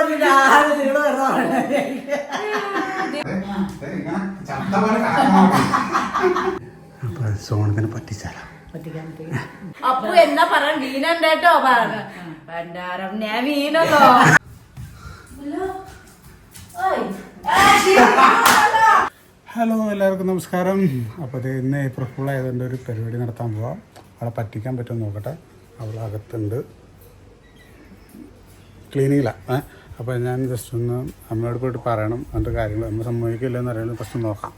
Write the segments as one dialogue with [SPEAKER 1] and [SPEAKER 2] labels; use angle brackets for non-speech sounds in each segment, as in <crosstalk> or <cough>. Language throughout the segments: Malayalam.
[SPEAKER 1] പോയിട്ട് ആരും നിങ്ങൾ.
[SPEAKER 2] അപ്പൊ സോണത്തിനെ പറ്റിച്ചാലോ?
[SPEAKER 1] പറ്റിക്കാൻ പറ്റില്ല.
[SPEAKER 3] അപ്പു എന്നാ പറയാ വീനുണ്ടേട്ടോ ഭണ്ഡാരം ഞാൻ വീണല്ലോ
[SPEAKER 2] ഹലോ. എല്ലാവർക്കും നമസ്കാരം. അപ്പോൾ ഇത് ഇന്ന് ഏപ്രിൽ ഫുൾ ആയതുകൊണ്ട് ഒരു പരിപാടി നടത്താൻ പോവാം. അവളെ പറ്റിക്കാൻ പറ്റുമെന്ന് നോക്കട്ടെ. അവൾ അകത്തുണ്ട്. ക്ലീനിങ്ങിലാണ് ഏ? അപ്പോൾ ഞാൻ ജസ്റ്റ് ഒന്ന് അമ്മയോട് പോയിട്ട് പറയണം അങ്ങനത്തെ കാര്യങ്ങൾ. അമ്മ സമ്മതിക്കില്ല എന്ന് അറിയാൻ ഫസ്റ്റ് നോക്കാം.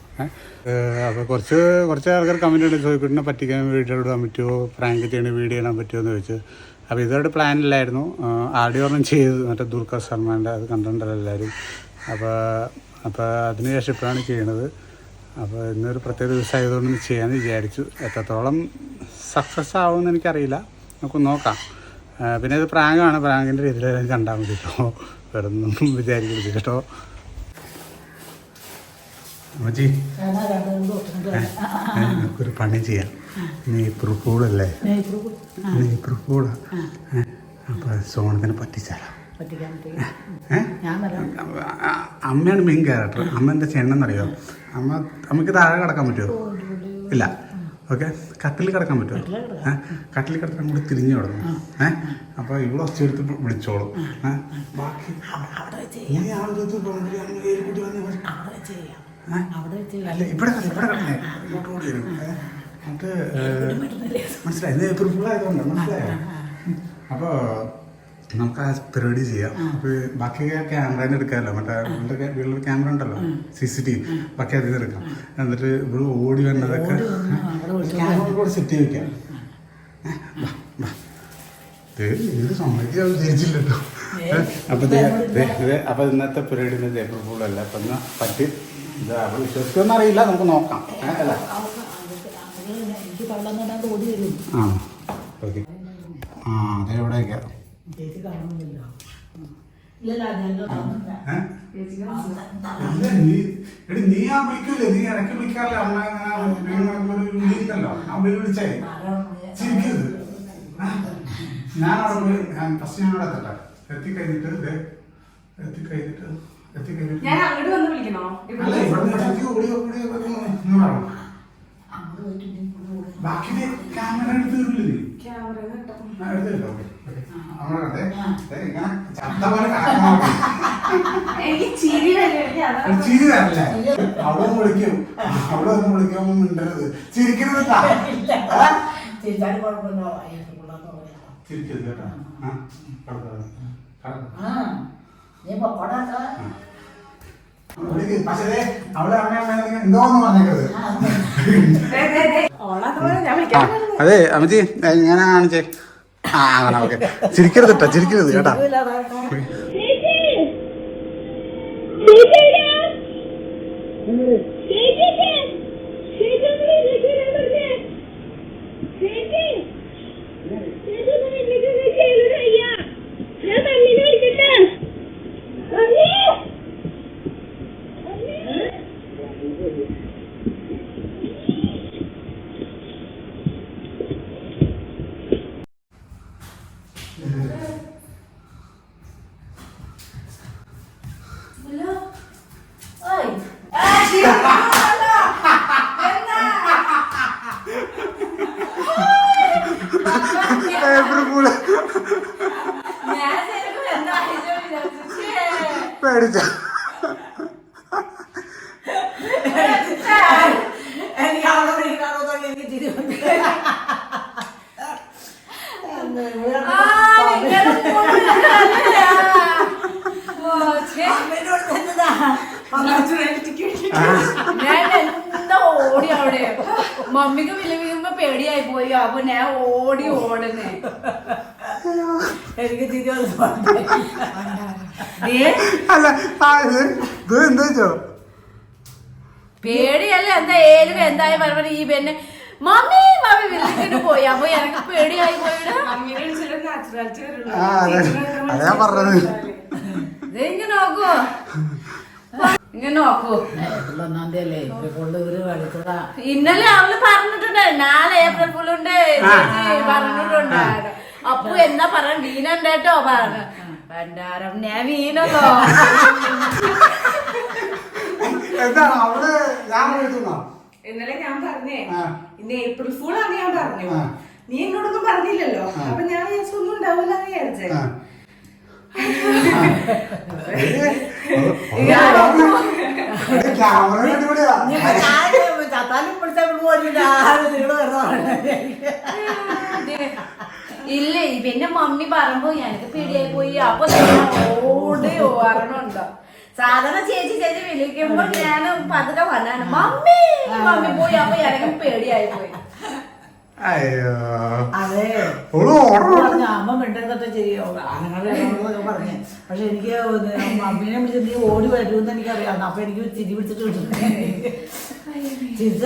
[SPEAKER 2] അപ്പോൾ കുറച്ച് കുറച്ച് ആൾക്കാർ കമന്റ് ഉണ്ട് ചോദിക്കുട്ടിനെ പറ്റിക്കാൻ വീഡിയോ ഇടാൻ പറ്റുമോ പ്രാങ്ക് ചെയ്യണ വീഡിയോ ഇടാൻ പറ്റുമോ എന്ന് ചോദിച്ചു. അപ്പോൾ ഇതോടെ പ്ലാനില്ലായിരുന്നു ആഡിയോ ഒരെണ്ണം ചെയ്തു. മറ്റേ ദുൽഖർ സൽമാന്റെ അത് കണ്ടിട്ടുണ്ടല്ലോ എല്ലാവരും. അപ്പോൾ അപ്പോൾ അതിനുശേഷം ഇപ്പോഴാണ് ചെയ്യണത്. അപ്പോൾ ഇന്നൊരു പ്രത്യേക ദിവസം ആയതുകൊണ്ട് ഇന്ന് ചെയ്യാമെന്ന് വിചാരിച്ചു. എത്രത്തോളം സക്സസ് ആവുമെന്ന് എനിക്കറിയില്ല. നമുക്ക് നോക്കാം. പിന്നെ ഇത് പ്രാങ്കാണ് പ്രാങ്കിന്റെ രീതിയിൽ കണ്ടാൽ മതി കേട്ടോ വേറെ ഒന്നും വിചാരിക്കരുത് കേട്ടോ അമ്മച്ചി നമുക്കൊരു പണി ചെയ്യാം. നീ പ്രൂഫൂടല്ലേ
[SPEAKER 1] നെയ്പ്പുറ് കൂടി.
[SPEAKER 2] അപ്പോൾ സോണത്തിന് പറ്റിച്ചാലോ? അമ്മയാണ് മെയിൻ ക്യാരക്ടർ അമ്മ എന്താ ചെയ്യണമെന്നറിയോ അമ്മ അമ്മയ്ക്ക് താഴെ കിടക്കാൻ പറ്റുമോ ഇല്ല. ഓക്കെ? കട്ടിൽ കിടക്കാൻ പറ്റുമോ? ഏഹ് കട്ടിൽ കിടക്കാൻ കൂടി തിരിഞ്ഞു കിടന്നു. ഏഹ് അപ്പോൾ ഇവിടെ ഒച്ചയെടുത്ത് എടുത്ത് വിളിച്ചോളും. ഏഹ് ബാക്കി അല്ല ഇവിടെ ഇവിടെ കിടന്നേ ഇങ്ങോട്ട് വരും. എന്നിട്ട് മനസ്സിലായി? ഇത് മനസ്സിലായോ? അപ്പോൾ നമുക്ക് ആ പരിപാടി ചെയ്യാം അപ്പോൾ ബാക്കി ക്യാമറയിൽ എടുക്കാമല്ലോ. മറ്റേ വീട്ടിൽ വീട്ടിൽ ക്യാമറ ഉണ്ടല്ലോ. സി സി ടി വി ബാക്കി അതിൽ നിന്ന് എടുക്കാം എന്നിട്ട് ഇവിടെ ഓടി വന്നതൊക്കെ ക്യാമറ കൂടെ സെറ്റ് ചെയ്ത് വെക്കാം. ദേ, ഇത് സമ്മതിക്കാൻ വിചാരിച്ചില്ല കേട്ടോ അപ്പൊ ഇന്നത്തെ പരിപാടി ഇന്ന് ഫുൾ അല്ല അപ്പൊ പറ്റി ഇത് അവൾ വിശ്വസിക്കുമെന്ന് അറിയില്ല. നമുക്ക് നോക്കാം. അല്ല? ആ. ഓക്കെ. ആ അതെ എവിടെയൊക്കെ
[SPEAKER 1] ചേച്ചി കാണുന്നില്ല ഇല്ലല്ല ഞങ്ങൾ കാണുന്നില്ല.
[SPEAKER 2] നീ എടി നീ ആ വിളിക്കൂലേ? നീ ഇടയ്ക്ക് വിളിക്കാറില്ല? അമ്മ ഇങ്ങനെ ഒരു വിളിയുണ്ടല്ലോ ആ വിളി വിളിച്ചേ. ചിരിക്കരുത്. ആ? ഞാൻ അവിടെ പോയി ഫസ്റ്റ് ഞാൻ അവിടെ എത്തട്ടെ. എത്തിക്കഴിഞ്ഞിട്ട് ദേ, എത്തിക്കഴിഞ്ഞിട്ട് എത്തിക്കഴിഞ്ഞിട്ട്
[SPEAKER 4] ഞാൻ അങ്ങോട്ട് വന്ന് വിളിക്കണോ?
[SPEAKER 2] അല്ല ഇവിടെ നിന്ന് ഓടി ഓടി ഓടി എന്ന് പറയണം
[SPEAKER 1] അങ്ങോട്ട് പോയിട്ട് നീ ഇങ്ങോട്ട് ഓടി.
[SPEAKER 2] ബാക്കി ക്യാമറ എടുത്ത് തരില്ലേ
[SPEAKER 4] ക്യാമറ
[SPEAKER 2] എടുത്തില്ല ഓക്കെ
[SPEAKER 4] ചിരി
[SPEAKER 2] തരല്ലേ അവിടെ ഒന്ന് വിളിക്കും. അവിടെ ഒന്ന് വിളിക്കുമ്പോ മിണ്ടരുത്. ചിരിക്കരുത് കേട്ടാ. പക്ഷേ അവിടെ എന്തോന്ന് പറഞ്ഞേക്കരുത്. അതെ. അമ്മച്ചി ഞാൻ കാണിച്ചേ. ആ അങ്ങനെ ഓക്കെ ചിരിക്കരുത് കേട്ടാ ചിരിക്കരുത് കേട്ടാ ഏപ്രിൽ ഫൂൾ
[SPEAKER 3] ഞാൻ ശരിക്കും എന്താ വിചാരിച്ചേ
[SPEAKER 2] പേടിച്ച
[SPEAKER 1] എനിക്ക് അവിടെ ഇരിക്കാനോ തോന്നി എനിക്ക് ചിരി വന്നു.
[SPEAKER 3] ആ നിങ്ങളുടെ ഫോണ് കണ്ടില്ല. ഓ, ഛേ.
[SPEAKER 1] അമ്മേനോട് തന്നതാ.
[SPEAKER 3] ഞാൻ എന്താ ഓടി അവിടെ മമ്മിക്ക് വിലവിയുമ്പോ പേടിയായി പോയി അപ്പൊ ഞാൻ ഓടി ഓടുന്നേ
[SPEAKER 1] എനിക്ക്.
[SPEAKER 2] അല്ല ഇത് എന്താ വെച്ചോ?
[SPEAKER 3] പേടിയല്ല എന്താ ഏലും എന്തായി പറഞ്ഞ ഈ പെണ്ണെ? മമ്മി മമ്മി വിളിച്ചിട്ട് പോയി. അപ്പൊ എനിക്ക് പേടിയായി പോയിടാ
[SPEAKER 2] ഞാൻ പറഞ്ഞത്.
[SPEAKER 3] ദേ ഇങ്ങനെ നോക്കൂ. ഇങ്ങനെ നോക്കൂ.
[SPEAKER 1] ഏപ്രിൽ ഒന്നാം തീയതി അല്ലേ ഇപ്പൊ കൊണ്ട് ഒരു കളിക്കൂടാ
[SPEAKER 3] ഇന്നലെ അവൾ പറഞ്ഞിട്ടുണ്ട്. നാളെ ഏപ്രിൽ ഫുള്ളുണ്ട് പറഞ്ഞിട്ടുണ്ട് അപ്പൊ എന്താ പറയാ വീനണ്ടോ പറഞ്ഞു. ഭണ്ഡാരം ഞാൻ വീണല്ലോ.
[SPEAKER 2] ഞാൻ
[SPEAKER 4] ഇന്നലെ ഞാൻ പറഞ്ഞേ. ഇന്ന് ഏപ്രിൽ ഫുൾ ആണ് ഞാൻ പറഞ്ഞു. നീ എന്നോടൊന്നും പറഞ്ഞില്ലല്ലോ. അപ്പൊ ഞാൻ വിചാരിച്ചു ഒന്നും ഉണ്ടാവില്ല എന്ന് വിചാരിച്ചേ.
[SPEAKER 2] ക്യാമറ
[SPEAKER 3] ഇല്ല. പിന്നെ മമ്മി പറയുമ്പോ എനിക്ക് പേടിയായി പോയി. അപ്പൊ ഓട് ഓരണുണ്ടോ സാധാരണ ചേച്ചി ചേച്ചി വിളിക്കുമ്പോ ഞാൻ പതുക്കെ വന്നാണ് മമ്മി മമ്മി പോയി. അപ്പൊ എനിക്ക് പേടിയായി പോയി.
[SPEAKER 2] അയ്യോ.
[SPEAKER 1] അതെ. പറഞ്ഞ അമ്മ മിണ്ടരുതൊക്കെ ചെയ്യോ ആണുങ്ങളൊക്കെ പറഞ്ഞു. പക്ഷെ എനിക്ക് നീ ഓടി വരുമെന്ന് എനിക്കറിയാം. അപ്പൊ എനിക്ക് ചിരി പിടിച്ചിട്ട് ചിരിച്ച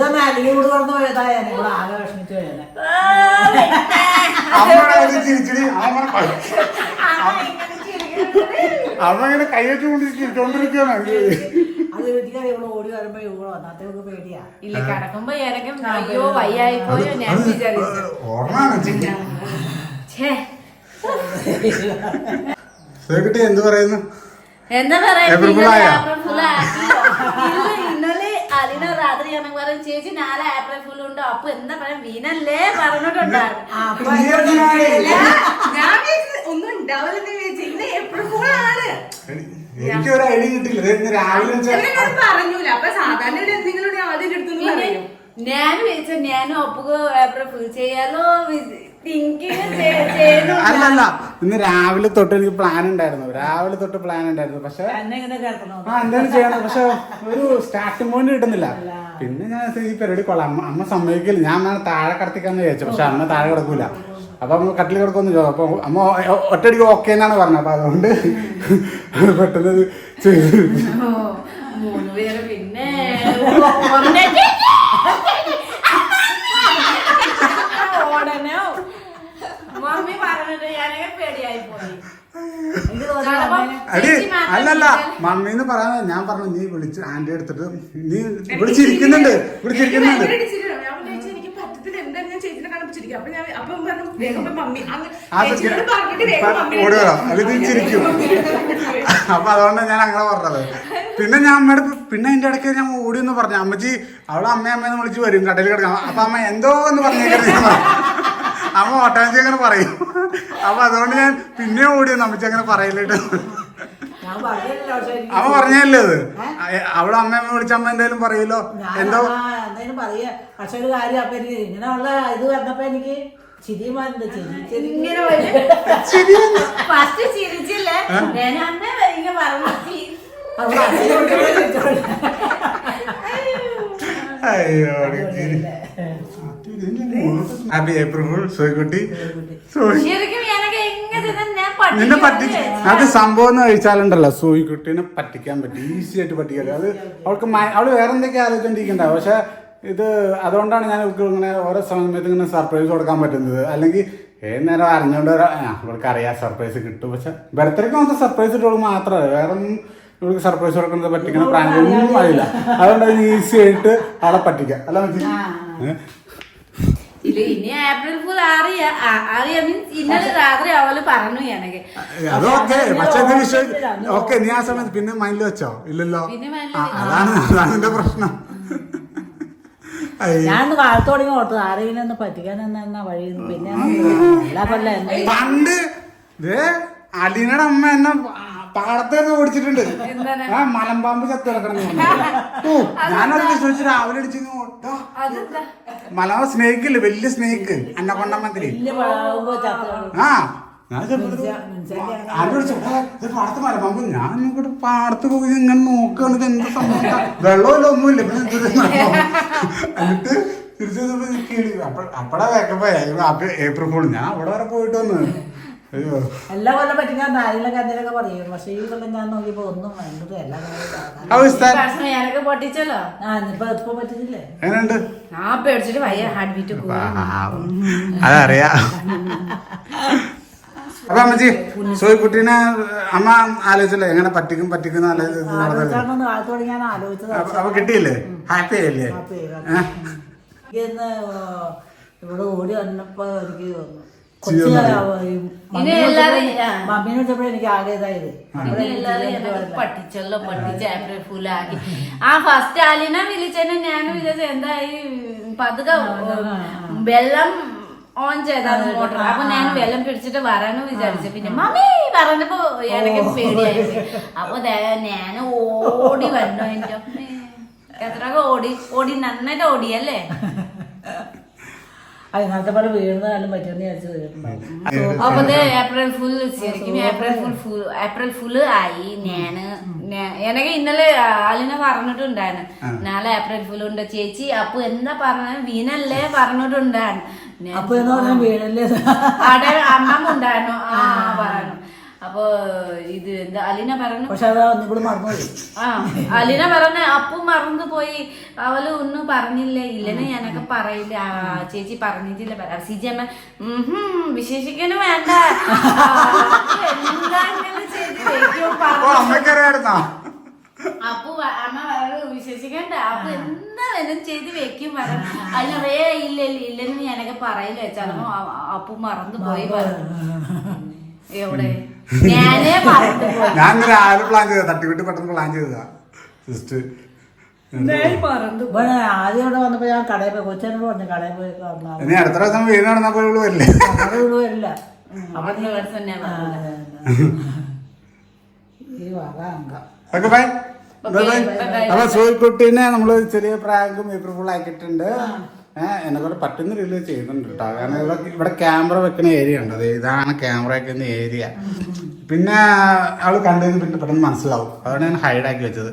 [SPEAKER 1] പറഞ്ഞു ആകെ വിഷമിച്ചു
[SPEAKER 2] അമ്മ ഇങ്ങനെ കൈവച്ച് കൊണ്ട് ചിരിച്ചോണ്ടിരിക്കുകയാണ്
[SPEAKER 1] അത് വീട്ടിൽ ഇവിടെ ഓടി വരുമ്പോ ഇവിടെ വന്നാത്തേക്ക് പേടിയാ.
[SPEAKER 3] ഇല്ല കിടക്കുമ്പോ എനക്കും അയ്യോ വയ്യായി പോയോ ഞാൻ വിചാരിച്ചു. ഛേ.
[SPEAKER 2] സേക്കിട്ടി എന്ത് പറയുന്നു?
[SPEAKER 3] എന്താ പറയാ ഇന്നലെ. ഇല്ല, അലിന രാത്രി ഞാൻ പറയും ചേച്ചി നാളെ ഏപ്രിൽ ഫുൾ ഉണ്ട്? അപ്പൊ എന്താ പറയാ വീനല്ലേ പറഞ്ഞിട്ടുണ്ടായിരുന്നു.
[SPEAKER 1] ആ, അപ്പൊ
[SPEAKER 4] ഞാൻ വിചാരിച്ചു ഒന്നും ഉണ്ടാവില്ലെന്ന് വിചാരിച്ചു ഇന്ന് ഏപ്രിൽ ഫൂൾ ആണ്
[SPEAKER 2] എനിക്ക് ഒരു ഐഡിയ കിട്ടില്ല ഇന്ന് രാവിലെ
[SPEAKER 4] പറഞ്ഞൂല. അപ്പൊ സാധാരണ എന്തെങ്കിലും ആദ്യം എടുത്തു പറയും.
[SPEAKER 3] ഞാൻ വിചാരിച്ച ഞാനും ഒപ്പുക ഏപ്രിൽ ചെയ്യാലോ? <laughs>
[SPEAKER 2] അല്ലല്ല ഇന്ന് രാവിലെ തൊട്ട് എനിക്ക് പ്ലാൻ ഉണ്ടായിരുന്നു. രാവിലെ തൊട്ട് പ്ലാൻ ഉണ്ടായിരുന്നു. പക്ഷെ ആ എന്തെങ്കിലും ചെയ്യണം. പക്ഷെ ഒരു സ്റ്റാർട്ടിംഗ് പോയിന്റ് കിട്ടുന്നില്ല. പിന്നെ ഞാൻ ഈ പരിപാടി കൊള്ളാം. അമ്മ അമ്മ സമ്മതിക്കില്ല. ഞാൻ താഴെ കടത്തിക്കാന്ന് വിചാരിച്ചു. പക്ഷെ അമ്മ താഴെ കിടക്കൂല. അപ്പൊ അമ്മ കട്ടിൽ കിടക്കൊന്നും ചോദിച്ചു. അപ്പൊ അമ്മ ഒറ്റടിക്ക് ഒറ്റയടിക്ക് ഓക്കെ എന്നാണ് പറഞ്ഞത്. അപ്പൊ അതുകൊണ്ട് <laughs> പെട്ടെന്ന് ചെയ്തു.
[SPEAKER 3] പിന്നെ.
[SPEAKER 2] അടി അല്ലല്ല. മമ്മീന്ന് പറയാൻ ഞാൻ പറഞ്ഞു നീ വിളിച്ച് ആന്റി എടുത്തിട്ട് നീ വിളിച്ചിരിക്കുന്നുണ്ട് വിളിച്ചിരിക്കുന്നുണ്ട്.
[SPEAKER 4] അപ്പൊ ഞാൻ അപ്പം പറഞ്ഞു വേഗം പോയി മമ്മി. അങ്ങ് പറഞ്ഞിട്ട് വേഗം മമ്മി
[SPEAKER 2] ഓടി വരാം. അല്ലെങ്കിൽ നീ ചിരിക്കും. അപ്പൊ അതുകൊണ്ടാണ് ഞാൻ അങ്ങനെ പറഞ്ഞത്. പിന്നെ ഞാൻ അമ്മയുടെ പിന്നെ അതിന്റെ ഇടയ്ക്ക് ഞാൻ ഓടി എന്ന് പറഞ്ഞു അമ്മച്ചി അവളെ അമ്മ അമ്മയെന്ന് വിളിച്ച് വരും കടയിൽ കിടക്കാം അപ്പൊ അമ്മ എന്തോ എന്ന് ഞാൻ പറഞ്ഞു. അമ്മ ഓട്ടോമാറ്റിക് അങ്ങനെ പറയും. അപ്പൊ അതുകൊണ്ട് ഞാൻ പിന്നെ ഓടി അമ്മച്ചി അങ്ങനെ പറയില്ലേട്ടോ അമ്മ പറഞ്ഞല്ലേ അത്? അവളെ അമ്മ അമ്മ വിളിച്ച അമ്മ എന്തായാലും
[SPEAKER 1] പറയല്ലോ?
[SPEAKER 2] എന്തോ
[SPEAKER 1] എന്തായാലും പറയാ പക്ഷെ ഒരു കാര്യം അപ്പൊ എനിക്ക് ഇങ്ങനെയുള്ള ഇത് വന്നപ്പോ എനിക്ക് ചിരി ചിരി ചിരി.
[SPEAKER 3] ഇങ്ങനെ ഫസ്റ്റ് ചിരിച്ചില്ലേ? ഞാൻ അന്നേ വരിക പറഞ്ഞു
[SPEAKER 1] അത്.
[SPEAKER 2] അയ്യോ ചിരി. ഹാപ്പി ഏപ്രിൽ ഫുൾ സോയ്ക്കുട്ടി. സോയ്
[SPEAKER 3] ശരിക്കും ഞാനൊക്കെ എങ്ങനെ ഞാൻ
[SPEAKER 2] നിന്നെ അത് സംഭവം എന്ന് കഴിച്ചാലുണ്ടല്ലോ സൂയിക്കുട്ടീനെ പറ്റിക്കാൻ പറ്റും ഈസി ആയിട്ട് പറ്റിക്കാൻ അത് അവൾക്ക് അവൾ വേറെ എന്തൊക്കെ ആലോചിച്ചോണ്ടിരിക്കണ്ടാവും പക്ഷെ ഇത് അതുകൊണ്ടാണ് ഞാൻ ഇവർക്ക് ഇങ്ങനെ ഓരോ സമയത്ത് ഇങ്ങനെ സർപ്രൈസ് കൊടുക്കാൻ പറ്റുന്നത്. അല്ലെങ്കിൽ ഏത് നേരം അറിഞ്ഞുകൊണ്ട് ഇവർക്ക് അറിയാം സർപ്രൈസ് കിട്ടും. പക്ഷെ ബർത്ത്ഡേക്ക് നമുക്ക് സർപ്രൈസ് ഇട്ടുള്ളൂ മാത്രമേ വേറെ ഒന്നും ഇവർക്ക് സർപ്രൈസ് കൊടുക്കുന്നത് പറ്റിക്കണ ഒന്നും അറിയില്ല അതുകൊണ്ട് അത് ഈസി ആയിട്ട് അവളെ പറ്റിക്കാം. അല്ല
[SPEAKER 3] ഇനി ഏപ്രിൽ ഫുൾ അറിയ അറിയാ മീൻസ് ഇന്നലെ രാത്രി അവൾ പറഞ്ഞു
[SPEAKER 2] ഓക്കെ പക്ഷെ നീ ആ സമയത്ത് പിന്നെ മൈൻഡിൽ വെച്ചോ? ഇല്ലല്ലോ. അതാണ് അതാണ് എന്റെ പ്രശ്നം.
[SPEAKER 1] ഞാൻ കാലത്ത് തുടങ്ങി ഓർത്തത് ആരെങ്കിലും ഒന്ന് പറ്റിക്കാൻ എന്നാ വഴി പിന്നെ എല്ലാ കൊല്ലം
[SPEAKER 2] പണ്ട് ദേ അലീനയുടെ അമ്മ എന്നെ പാടത്തേന്ന് ഓടിച്ചിട്ടുണ്ട്? ആ മലമ്പാമ്പ് ചത്ത് കിടക്കണം ഓ ഞാനത് വിശ്വസിച്ച് രാവിലെ അടിച്ചു മലമ്പ സ്നേക്ക് ഇല്ലേ വലിയ സ്നേക്ക് അന്നക്കൊണ്ട മന്ത്രി
[SPEAKER 1] വലിയ പാമ്പ് ചത്ത
[SPEAKER 2] ആ ഞാൻ വിളിച്ചു, പാടത്ത് ഞാൻ ഇങ്ങോട്ട് പാടത്ത് പോയി ഇങ്ങനെ നോക്കുകയാണ് ഇത് എന്ത് സംഭവം? വെള്ളമില്ല ഒന്നുമില്ല? എന്നിട്ട് തിരിച്ചു കേളി അപ്പ അപ്പടാ വേക്കപ്പോ ഏപ്രിൽ ഫോൾ. ഞാൻ അവിടെ വരെ പോയിട്ട് വന്ന്. അയ്യോ.
[SPEAKER 1] എല്ലാ കൊല്ലം എന്തെങ്കിലുമൊക്കെ പറയും. പക്ഷെ ഈ കൊല്ലം ഞാൻ നോക്കിയപ്പോ ഒന്നും എല്ലാ
[SPEAKER 3] ഞാനൊക്കെ പൊട്ടിച്ചല്ലോ?
[SPEAKER 1] ആ ഇപ്പൊ ഇപ്പൊ പറ്റുന്നില്ലേ
[SPEAKER 2] എങ്ങനെയുണ്ട്?
[SPEAKER 3] ആ പേടിച്ചിട്ട് വയ്യ ഹാർട്ട് ബീറ്റ്
[SPEAKER 2] അതറിയാ. <laughs> അപ്പൊ അമ്മച്ചി സോയിക്കുട്ടീനെ അമ്മ ആലോചിച്ചല്ലേ? എങ്ങനെ പറ്റിക്കും
[SPEAKER 1] തുടങ്ങി
[SPEAKER 2] അപ്പൊ കിട്ടിയില്ലേ? ഹാപ്പി ആയില്ലേ?
[SPEAKER 1] ഇവിടെ ഓടി വന്നപ്പോ എനിക്ക്
[SPEAKER 3] ആക്കി. ആ ഫസ്റ്റ് ആലിനെ വിളിച്ചെന്നെ ഞാൻ വിചാരിച്ചു എന്തായി പതുക്കെ വെള്ളം ഓൺ ചെയ്താണ് മോട്ടർ. അപ്പൊ ഞാൻ വെള്ളം പിടിച്ചിട്ട് വരാന്ന് വിചാരിച്ചു. പിന്നെ മമ്മി പറഞ്ഞപ്പോ എനിക്ക് പേടിയായി. അപ്പൊ ഞാൻ ഓടി വന്നു എന്റെ എത്ര എത്രയൊക്കെ ഓടി ഓടി നന്നായിട്ട് ഓടിയല്ലേ
[SPEAKER 1] അതിനകത്തെ പോലെ വീഴുന്നതായാലും പറ്റുമെന്ന് വിചാരിച്ചു കേട്ടിട്ടുണ്ടാവും
[SPEAKER 3] അപ്പൊ ദേ ഏപ്രിൽ ഫുൾ ശരിക്കും April fool fool April fool ആയി. ഞാൻ എനിക്ക് ഇന്നലെ ആലിനെ പറഞ്ഞിട്ടുണ്ടായിരുന്നു. നാളെ ഏപ്രിൽ ഫുൾ ഉണ്ട് ചേച്ചി. അപ്പൊ എന്താ പറഞ്ഞ വീനല്ലേ പറഞ്ഞിട്ടുണ്ടായിരുന്നു.
[SPEAKER 1] അപ്പൊ എന്ന് പറഞ്ഞാൽ വീഴല്ലേ
[SPEAKER 3] അവിടെ അമ്മമ്മ ഉണ്ടായിരുന്നു. ആ പറഞ്ഞു. അപ്പൊ ഇത് എന്താ അലിന പറഞ്ഞു
[SPEAKER 1] പക്ഷെ
[SPEAKER 3] ആ അലീന പറഞ്ഞ അപ്പു മറന്നു പോയി. അവൾ ഒന്നും പറഞ്ഞില്ല? ഇല്ലെന്ന് ഞാനൊക്കെ പറയില്ല. ചേച്ചി പറഞ്ഞിട്ടില്ല. പറ സിജി അമ്മ ഉം വിശേഷിക്കാനും വേണ്ട. <laughs> അപ്പു അമ്മ പറഞ്ഞു വിശ്വസിക്കണ്ട അപ്പൊ എന്താ വേണം ചെയ്ത് വെക്കും മരം അല്ല വേ ഇല്ല ഇല്ല ഇല്ലെന്ന് ഞാനൊക്കെ പറയില്ല വെച്ചാലും അപ്പു മറന്നു പോയി പറഞ്ഞു. എവിടെ? ഞാനേ മറന്നു
[SPEAKER 2] ഞാൻ ഇങ്ങനെ ആര് പ്ലാൻ ചെയ്ത തട്ടിവിട്ട് പെട്ടെന്ന് പ്ലാൻ ചെയ്തതാ. ജസ്റ്റ്
[SPEAKER 1] ഇവിടെ ആദ്യം ഇവിടെ വന്നപ്പോ ഞാൻ കടയിൽ പോയി. കൊച്ചനോട് പറഞ്ഞു കടയിൽ പോയി കാണാം
[SPEAKER 2] ഇനി അടുത്ത പ്രാവശ്യം വീട് നടന്നപ്പോൾ ഇവിടെ വരില്ലേ?
[SPEAKER 1] അവിടെ ഇവിടെ വരില്ല.
[SPEAKER 3] അപ്പൊ തന്നെ
[SPEAKER 1] ആ, ഈ വക അംഗം
[SPEAKER 2] okay bye bye bye
[SPEAKER 3] bye, bye.
[SPEAKER 2] അപ്പൊ സൂയിക്കുട്ടീനെ നമ്മൾ ചെറിയ പ്രാങ്കും ഏപ്രിൽ ആക്കിയിട്ടുണ്ട്. ഏഹ് എന്നെ കൊണ്ട് പറ്റുന്ന രീതിയിൽ ചെയ്യുന്നുണ്ട് കേട്ടോ കാരണം ഇവിടെ ഇവിടെ ക്യാമറ വെക്കുന്ന ഏരിയ ഉണ്ട്. ഇതാണ് ക്യാമറ വെക്കുന്ന ഏരിയ പിന്നെ ആൾ കണ്ടു കഴിഞ്ഞ് പിന്നെ പെട്ടെന്ന് മനസ്സിലാവും. അതുകൊണ്ട് ഞാൻ ഹൈഡാക്കി വെച്ചത്.